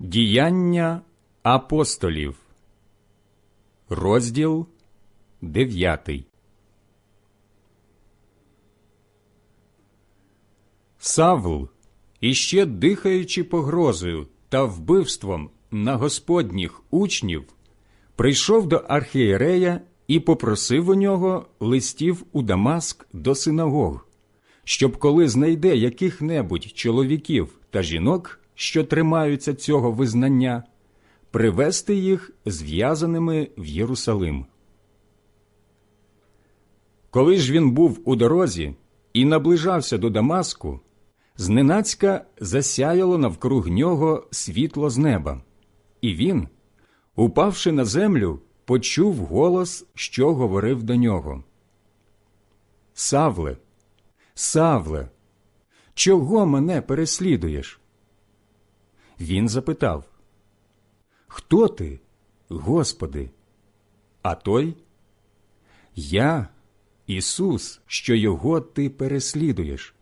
Діяння апостолів, розділ дев'ятий. Савл, іще дихаючи погрозою та вбивством на господніх учнів, прийшов до архієрея і попросив у нього листів у Дамаск до синагог, щоб коли знайде яких-небудь чоловіків та жінок, що тримаються цього визнання, привести їх зв'язаними в Єрусалим. Коли ж він був у дорозі і наближався до Дамаску, зненацька засяяло навкруг нього світло з неба, і він, упавши на землю, почув голос, що говорив до нього. Савле, Савле, чого мене переслідуєш? Він запитав Хто ти, Господи? А той Я, Ісус, що його ти переслідуєш.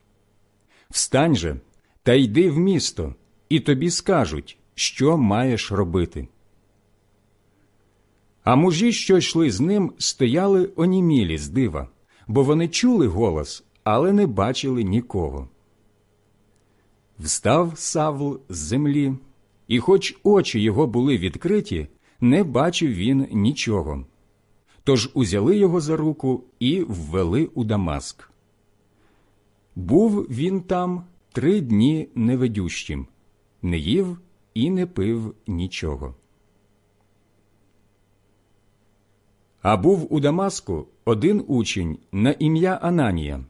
Встань же та йди в місто, і тобі скажуть, що маєш робити. А мужі, що йшли з ним, стояли онімілі з дива, бо вони чули голос, але не бачили нікого. Встав Савл з землі, і, хоч очі його були відкриті, не бачив він нічого. Тож узяли його за руку і ввели у Дамаск. Був він там три дні невидющим, не їв і не пив нічого. А був у Дамаску один учень на ім'я Ананія.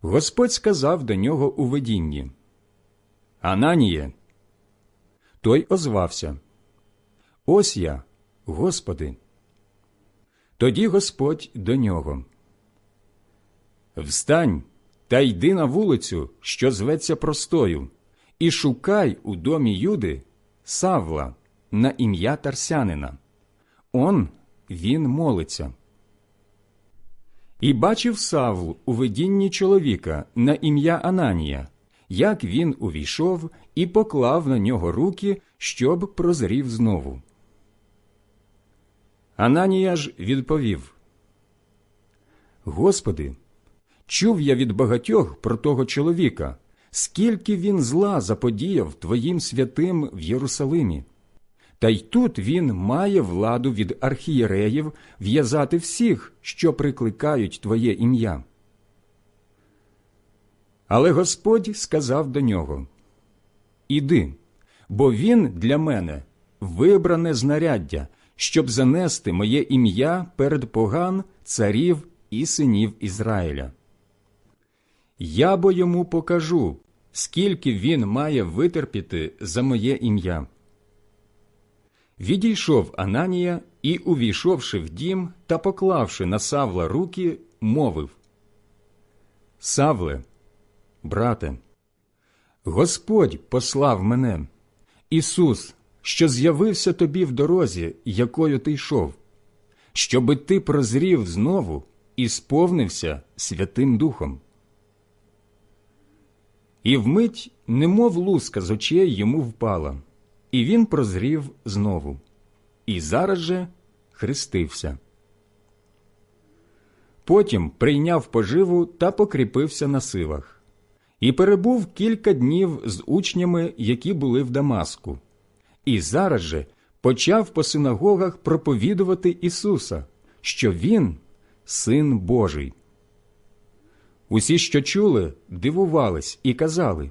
Господь сказав до нього у видінні Ананіє. Той озвався Ось я, Господи. Тоді Господь до нього. Встань та йди на вулицю, що зветься простою, і шукай у домі Юди Савла на ім'я Тарсянина. Он він молиться. І бачив Савл у видінні чоловіка на ім'я Ананія, як він увійшов і поклав на нього руки, щоб прозрів знову. Ананія ж відповів Господи, чув я від багатьох про того чоловіка, скільки він зла заподіяв Твоїм святим в Єрусалимі. Та й тут він має владу від архієреїв в'язати всіх, що прикликають Твоє ім'я. Але Господь сказав до нього Іди, бо він для мене вибране знаряддя, щоб занести моє ім'я перед поган царів і синів Ізраїля. Я бо йому покажу, скільки він має витерпіти за моє ім'я. Відійшов Ананія і, увійшовши в дім та поклавши на Савла руки, мовив Савле, брате, Господь послав мене, Ісус, що з'явився тобі в дорозі, якою ти йшов, щоби ти прозрів знову і сповнився Святим Духом. І вмить, немов луска з очей йому впала, і він прозрів знову, і зараз же хрестився. Потім прийняв поживу та покріпився на силах, і перебув кілька днів з учнями, які були в Дамаску, і зараз же почав по синагогах проповідувати Ісуса, що Він Син Божий. Усі, що чули, дивувались і казали,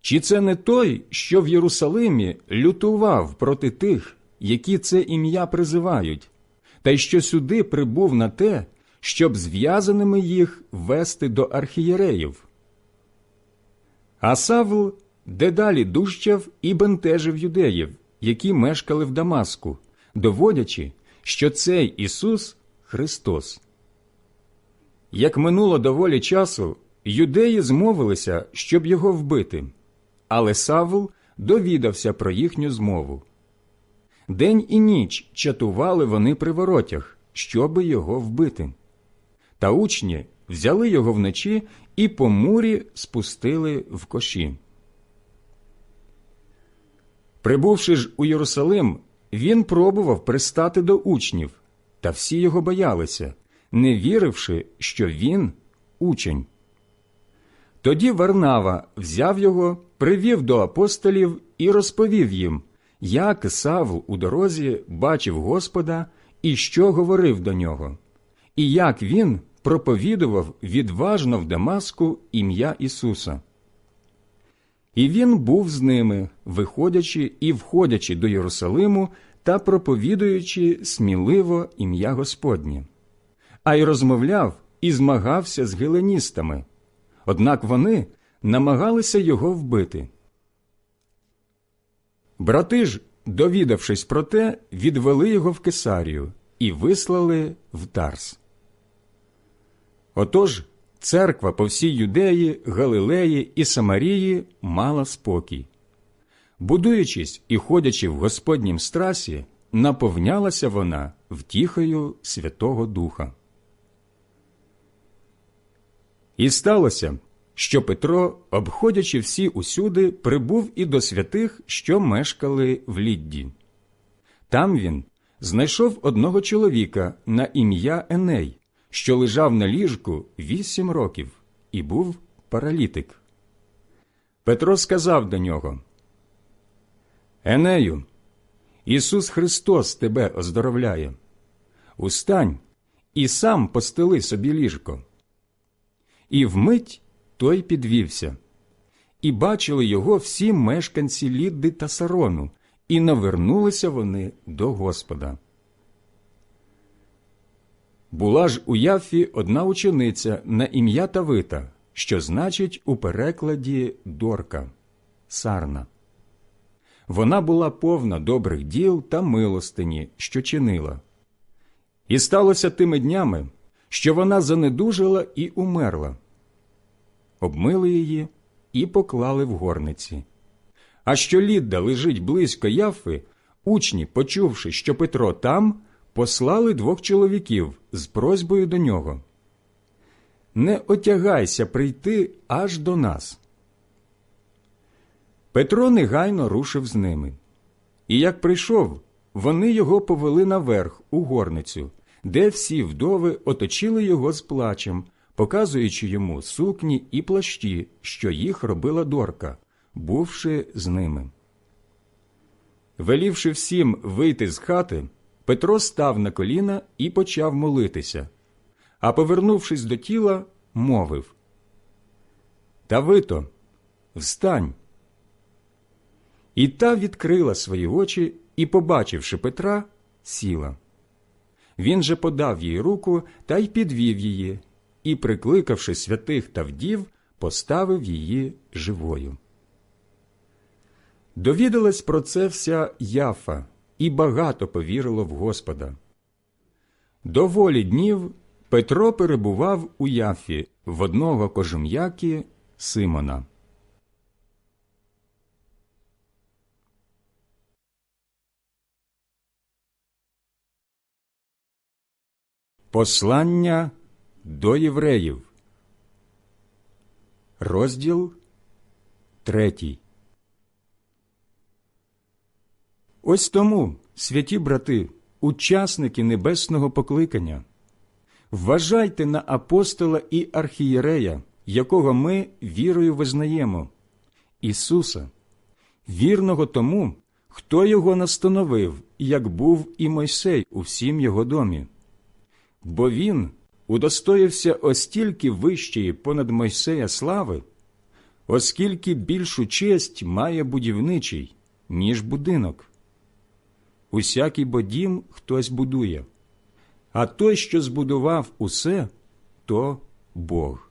чи це не той, що в Єрусалимі лютував проти тих, які це ім'я призивають, та й що сюди прибув на те, щоб зв'язаними їх вести до архієреїв? А Савл дедалі дужчав і бентежив юдеїв, які мешкали в Дамаску, доводячи, що цей Ісус Христос. Як минуло доволі часу, юдеї змовилися, щоб його вбити, але Савл довідався про їхню змову. День і ніч чатували вони при воротях, щоби його вбити. Та учні взяли його вночі і по мурі спустили в коші. Прибувши ж у Єрусалим, він пробував пристати до учнів, та всі його боялися, не віривши, що він учень. Тоді Варнава взяв його, привів до апостолів і розповів їм, як Савл у дорозі бачив Господа і що говорив до нього, і як він проповідував відважно в Дамаску ім'я Ісуса. І він був з ними, виходячи і входячи до Єрусалиму та проповідуючи сміливо ім'я Господнє, а й розмовляв і змагався з геленістами. Однак вони намагалися його вбити. Брати ж, довідавшись про те, відвели його в Кесарію і вислали в Тарс. Отож, церква по всій Юдеї, Галилеї і Самарії мала спокій. Будуючись і ходячи в Господнім страсі, наповнялася вона втіхою Святого Духа. І сталося, що Петро, обходячи всі усюди, прибув і до святих, що мешкали в Лідді. Там він знайшов одного чоловіка на ім'я Еней, що лежав на ліжку вісім років і був паралітик. Петро сказав до нього Енею, Ісус Христос тебе оздоровляє. Устань і сам постели собі ліжко. І вмить той підвівся. І бачили його всі мешканці Лідди та Сарону, і навернулися вони до Господа. Була ж у Яфі одна учениця на ім'я Тавита, що значить у перекладі Дорка Сарна. Вона була повна добрих діл та милостині, що чинила. І сталося тими днями, що вона занедужила і умерла. Обмили її і поклали в горниці. А що Лідда лежить близько Яфи, учні, почувши, що Петро там, послали двох чоловіків з просьбою до нього. Не отягайся прийти аж до нас. Петро негайно рушив з ними. І як прийшов, вони його повели наверх у горницю, де всі вдови оточили його з плачем, показуючи йому сукні і плащі, що їх робила дорка, бувши з ними. Велівши всім вийти з хати, Петро став на коліна і почав молитися, а, повернувшись до тіла, мовив Тавито, встань. І та відкрила свої очі і, побачивши Петра, сіла. Він же подав їй руку та й підвів її, і, прикликавши святих та вдів, поставив її живою. Довідалась про це вся Яфа, і багато повірило в Господа. Доволі днів Петро перебував у Яфі в одного кожум'яки Симона. Послання до євреїв. Розділ третій. Ось тому, святі брати, учасники небесного покликання, вважайте на апостола і архієрея, якого ми вірою визнаємо, Ісуса, вірного тому, хто його настановив, як був і Мойсей у всім його домі. Бо він удостоївся остільки вищої понад Мойсея слави, оскільки більшу честь має будівничий, ніж будинок. Усякий бо дім хтось будує, а той, що збудував усе, то Бог.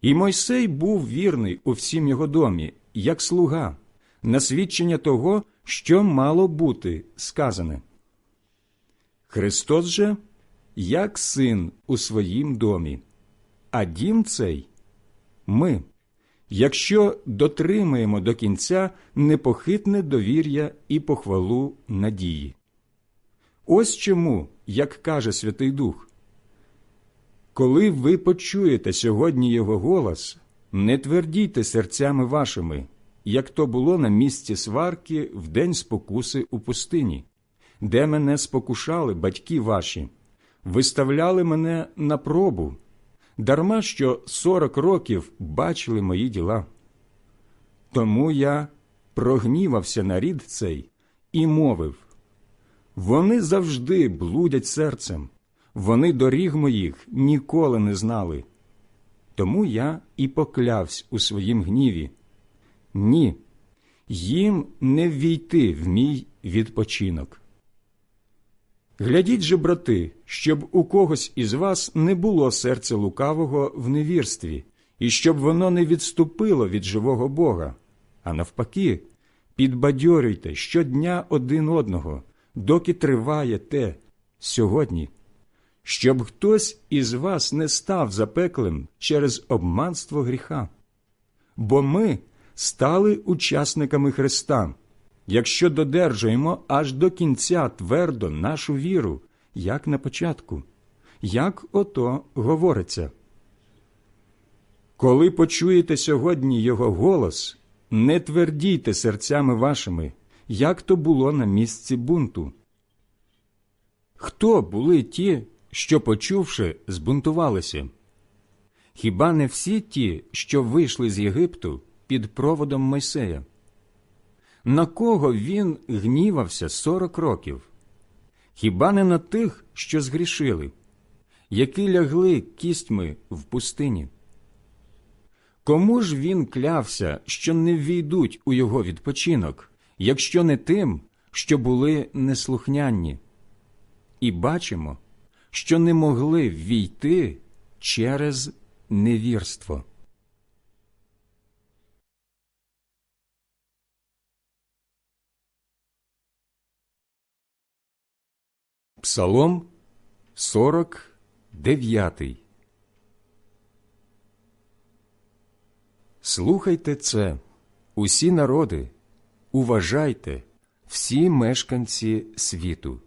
І Мойсей був вірний у всім його домі, як слуга, на свідчення того, що мало бути сказане. Христос же як син у своїм домі, а дім цей ми, якщо дотримаємо до кінця непохитне довір'я і похвалу надії. Ось чому, як каже Святий Дух, коли ви почуєте сьогодні Його голос, не твердійте серцями вашими, як то було на місці сварки в день спокуси у пустині, де мене спокушали батьки ваші, виставляли мене на пробу, дарма що сорок років бачили мої діла. Тому я прогнівався на рід цей і мовив вони завжди блудять серцем, вони доріг моїх ніколи не знали. Тому я і поклявсь у своїм гніві. Ні, їм не ввійти в мій відпочинок. Глядіть же, брати, щоб у когось із вас не було серця лукавого в невірстві, і щоб воно не відступило від живого Бога, а навпаки, підбадьорюйте щодня один одного, доки триває те сьогодні, щоб хтось із вас не став запеклим через обманство гріха. Бо ми стали учасниками Христа, якщо додержуємо аж до кінця твердо нашу віру, як на початку, як ото говориться. Коли почуєте сьогодні Його голос, не твердійте серцями вашими, як то було на місці бунту. Хто були ті, що, почувши, збунтувалися? Хіба не всі ті, що вийшли з Єгипту під проводом Мойсея? На кого він гнівався сорок років? Хіба не на тих, що згрішили, які лягли кістьми в пустині? Кому ж він клявся, що не ввійдуть у його відпочинок, якщо не тим, що були неслухнянні? І бачимо, що не могли ввійти через невірство. Псалом 49 Слухайте це, усі народи, уважайте, всі мешканці світу,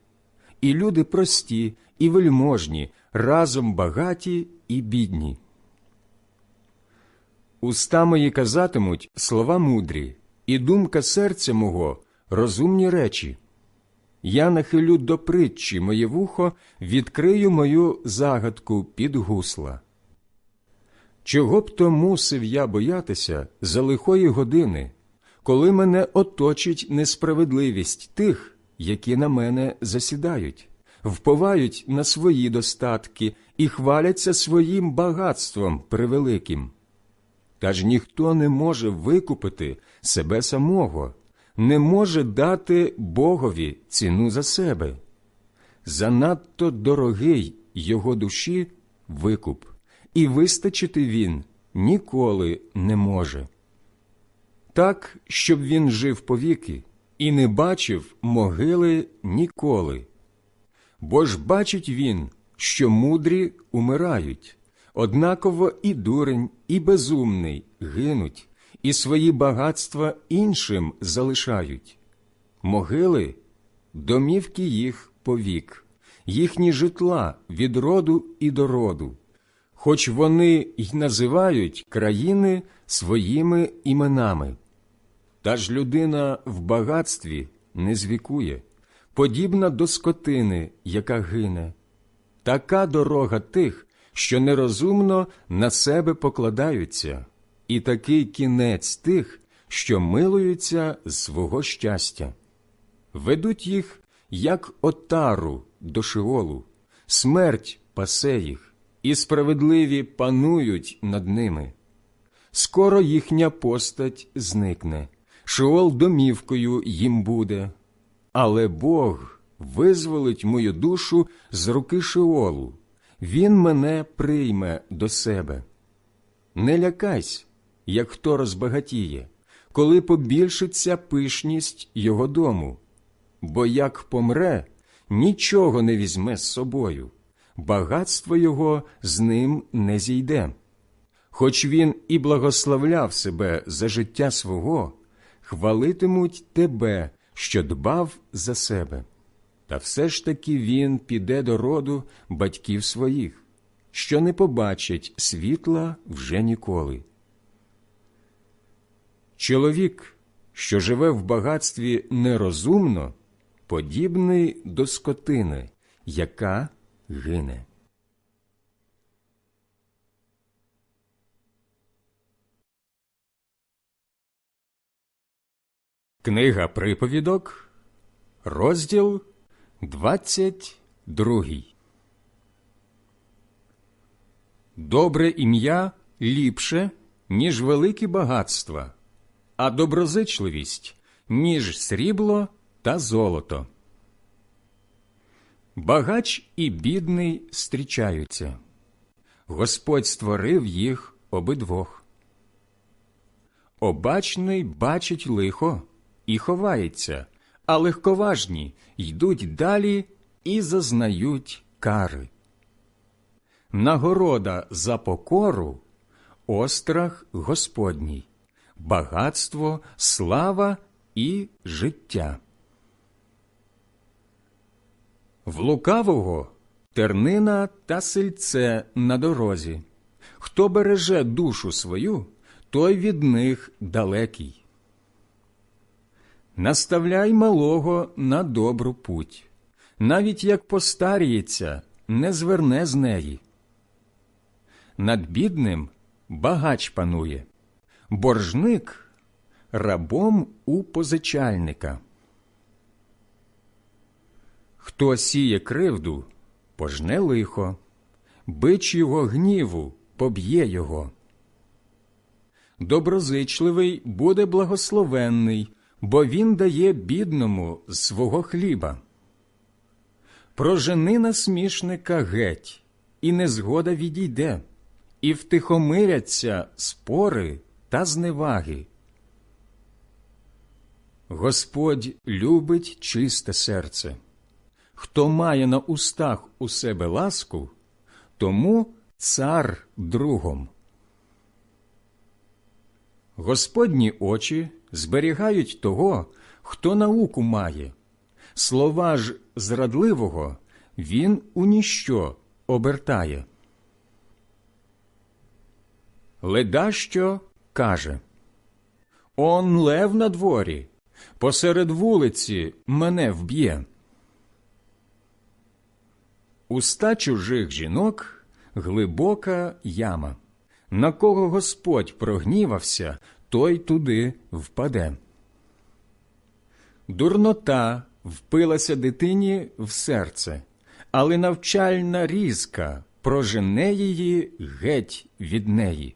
і люди прості, і вельможні, разом багаті і бідні. Уста мої казатимуть слова мудрі, і думка серця мого розумні речі. Я нахилю до притчі моє вухо, відкрию мою загадку під гусла. Чого б то мусив я боятися за лихої години, коли мене оточить несправедливість тих, які на мене засідають, вповають на свої достатки і хваляться своїм багатством превеликим? Та ж ніхто не може викупити себе самого, не може дати Богові ціну за себе. Занадто дорогий його душі викуп, і вистачити він ніколи не може. Так, щоб він жив повіки і не бачив могили ніколи. Бо ж бачить він, що мудрі умирають, однаково і дурень, і безумний гинуть, і свої багатства іншим залишають. Могили домівки їх повік, їхні житла від роду і до роду, хоч вони й називають країни своїми іменами. Та ж людина в багатстві не звікує, подібна до скотини, яка гине. Така дорога тих, що нерозумно на себе покладаються, і такий кінець тих, що милуються з свого щастя. Ведуть їх, як отару до шиолу, смерть пасе їх, і справедливі панують над ними. Скоро їхня постать зникне, шиол домівкою їм буде, але Бог визволить мою душу з руки шиолу, Він мене прийме до себе. Не лякайся, як хто розбагатіє, коли побільшиться пишність його дому, бо як помре, нічого не візьме з собою, багатство його з ним не зійде. Хоч він і благословляв себе за життя свого, хвалитимуть тебе, що дбав за себе. Та все ж таки він піде до роду батьків своїх, що не побачить світла вже ніколи. Чоловік, що живе в багатстві нерозумно, подібний до скотини, яка гине. Книга приповідок, розділ 22. Добре ім'я ліпше, ніж великі багатства, а доброзичливість, ніж срібло та золото. Багач і бідний зустрічаються. Господь створив їх обидвох. Обачний бачить лихо і ховається, а легковажні йдуть далі і зазнають кари. Нагорода за покору острах Господній, багатство, слава і життя. В лукавого тернина та сельце на дорозі. Хто береже душу свою, той від них далекий. Наставляй малого на добру путь, навіть як постаріється, не зверне з неї. Над бідним багач панує, боржник рабом у позичальника. Хто сіє кривду, пожне лихо, бич його гніву поб'є його. Доброзичливий буде благословенний, бо він дає бідному свого хліба. Прожени насмішника геть, і незгода відійде, і втихомиряться спори та зневаги. Господь любить чисте серце. Хто має на устах у себе ласку, тому цар другом. Господні очі зберігають того, хто науку має. Слова ж зрадливого він у ніщо обертає. Ледащо каже Он лев на дворі, посеред вулиці мене вб'є. Уста чужих жінок глибока яма. На кого Господь прогнівався, той туди впаде. Дурнота впилася дитині в серце, але навчальна різка прожене її геть від неї.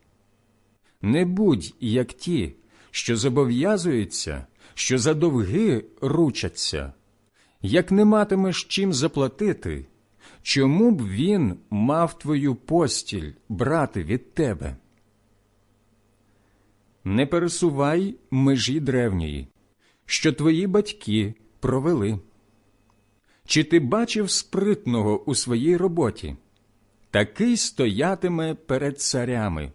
Не будь як ті, що зобов'язуються, що за довги ручаться. Як не матимеш чим заплатити, чому б він мав твою постіль брати від тебе? Не пересувай межі древньої, що твої батьки провели. Чи ти бачив спритного у своїй роботі? Такий стоятиме перед царями,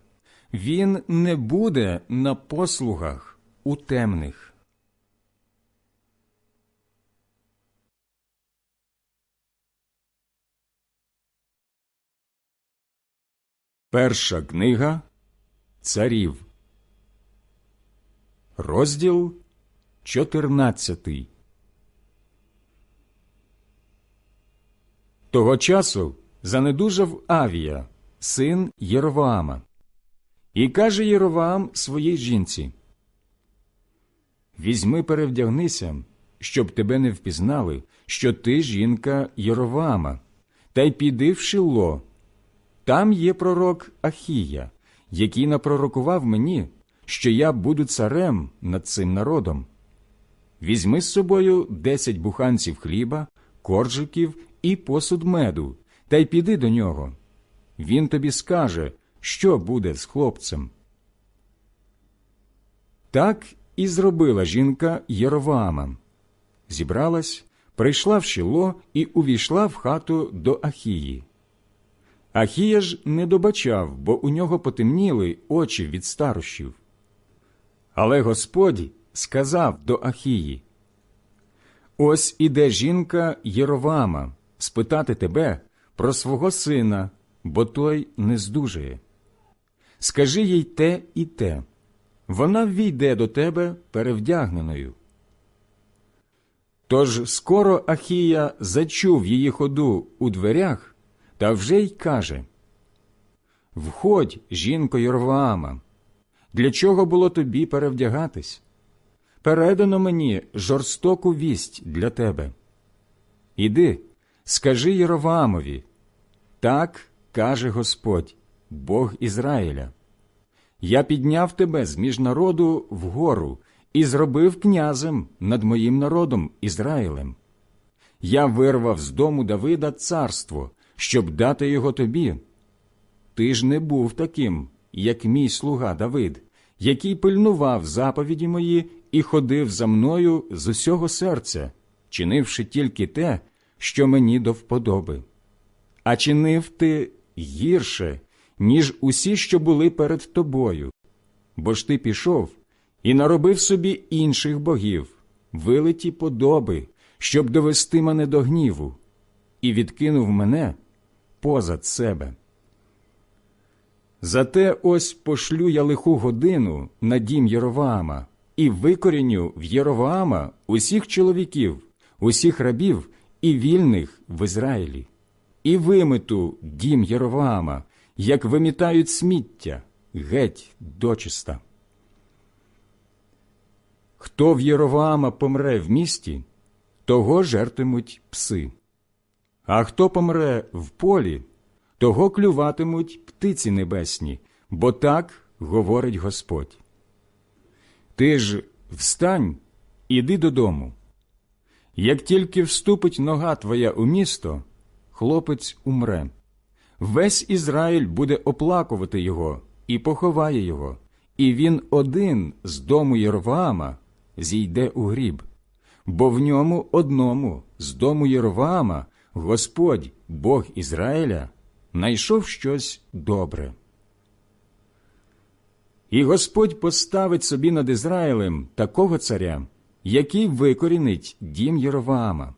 він не буде на послугах у темних. Перша книга Царів, розділ 14 Того часу занедужав Авія, син Єроваама, і каже Єроваам своїй жінці: Візьми, перевдягнися, щоб тебе не впізнали, що ти жінка Єроваама, та й піди в Шило. Там є пророк Ахія, який напророкував мені, що я буду царем над цим народом. Візьми з собою десять буханців хліба, коржиків і посуд меду, та й піди до нього. Він тобі скаже, що буде з хлопцем. Так і зробила жінка Єроваама. Зібралась, прийшла в шило і увійшла в хату до Ахії. Ахія ж не добачав, бо у нього потемніли очі від старощів. Але Господь сказав до Ахії: Ось іде жінка Єровама спитати тебе про свого сина, бо той не здужує. Скажи їй те і те. Вона ввійде до тебе перевдягненою. Тож скоро Ахія зачув її ходу у дверях та вже й каже Входь, жінко Йорваама, для чого було тобі перевдягатись? Передано мені жорстоку вість для тебе. Іди, скажи Єроваамові, так каже Господь, Бог Ізраїля. Я підняв тебе з між народу вгору і зробив князем над моїм народом Ізраїлем. Я вирвав з дому Давида царство, щоб дати його тобі. Ти ж не був таким, як мій слуга Давид, який пильнував заповіді мої і ходив за мною з усього серця, чинивши тільки те, що мені до вподоби. А чинив ти гірше, ніж усі, що були перед тобою, бо ж ти пішов і наробив собі інших богів, вилиті подоби, щоб довести мене до гніву, і відкинув мене позад себе. Зате ось пошлю я лиху годину на дім Єроваама і викоріню в Єроваама усіх чоловіків, усіх рабів і вільних в Ізраїлі, і вимету дім Єроваама, як вимітають сміття, геть дочиста. Хто в Єроваама помре в місті, того жертимуть пси. А хто помре в полі, того клюватимуть птиці небесні, бо так говорить Господь. Ти ж встань, іди додому. Як тільки вступить нога твоя у місто, хлопець умре. Весь Ізраїль буде оплакувати його і поховає його, і він один з дому Єрваама зійде у гріб, бо в ньому одному з дому Єрваама Господь, Бог Ізраїля, найшов щось добре. І Господь поставить собі над Ізраїлем такого царя, який викорінить дім Єроваама.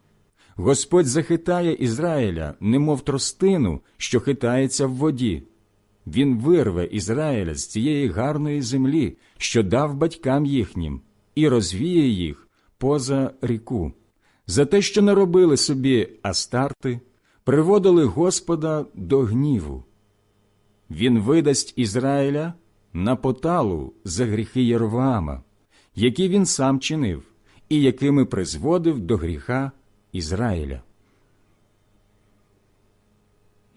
Господь захитає Ізраїля, немов тростину, що хитається в воді. Він вирве Ізраїля з цієї гарної землі, що дав батькам їхнім, і розвіє їх поза ріку за те, що наробили собі астарти, приводили Господа до гніву. Він видасть Ізраїля на поталу за гріхи Єрваама, які він сам чинив, і якими призводив до гріха Ізраїля.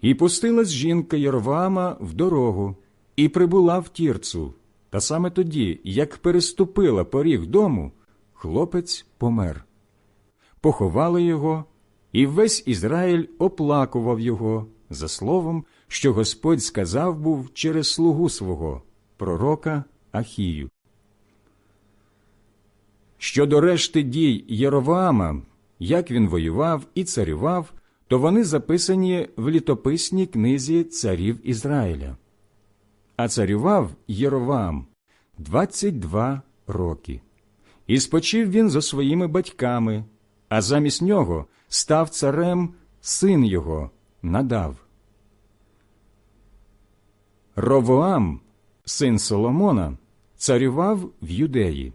І пустилась жінка Єрваама в дорогу і прибула в тірцу, та саме тоді, як переступила поріг дому, хлопець помер поховали його, і весь Ізраїль оплакував його за словом, що Господь сказав був через слугу свого, пророка Ахію. Щодо решти дій Єроваама, як він воював і царював, то вони записані в літописній книзі царів Ізраїля. А царював Єроваам 22 роки. І спочив він зо своїми батьками, а замість нього став царем син його надав. Ровоам, син Соломона, царював в Юдеї.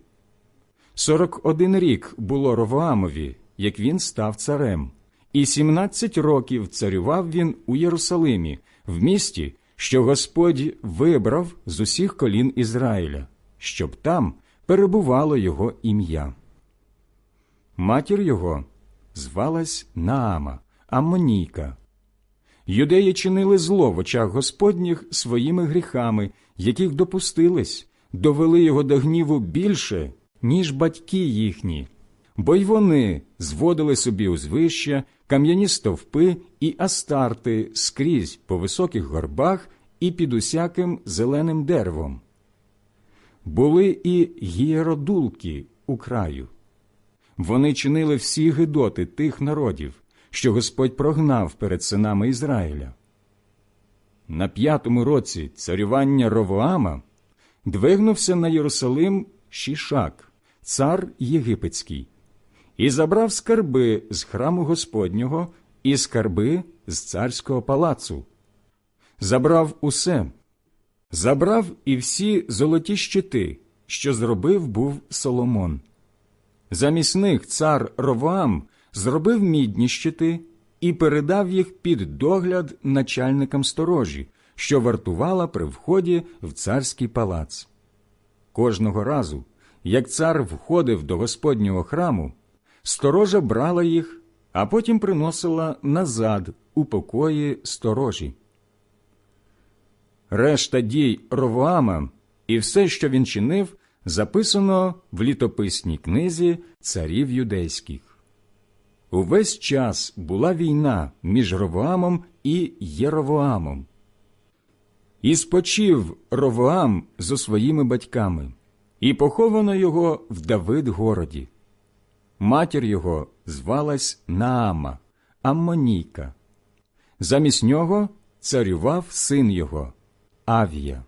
Сорок один рік було Ровоамові, як він став царем, і сімнадцять років царював він у Єрусалимі, в місті, що Господь вибрав з усіх колін Ізраїля, щоб там перебувало його ім'я. Матір його звалась Наама, Аммонійка. Юдеї чинили зло в очах Господніх своїми гріхами, яких допустились, довели його до гніву більше, ніж батьки їхні, бо й вони зводили собі узвища, кам'яні стовпи і астарти скрізь по високих горбах і під усяким зеленим деревом. Були і гієродулки у краю. Вони чинили всі гидоти тих народів, що Господь прогнав перед синами Ізраїля. На п'ятому році царювання Ровоама двигнувся на Єрусалим Шішак, цар єгипетський, і забрав скарби з храму Господнього і скарби з царського палацу. Забрав усе, забрав і всі золоті щити, що зробив був Соломон. Замість них цар Ровоам зробив мідні щити і передав їх під догляд начальникам сторожі, що вартувала при вході в царський палац. Кожного разу, як цар входив до Господнього храму, сторожа брала їх, а потім приносила назад у покої сторожі. Решта дій Ровоама і все, що він чинив, записано в літописній книзі царів юдейських. Увесь час була війна між Ровоамом і Єровоамом. І спочив Ровоам зо своїми батьками, і поховано його в Давид-городі. Матір його звалась Наама, Аммонійка. Замість нього царював син його Авія.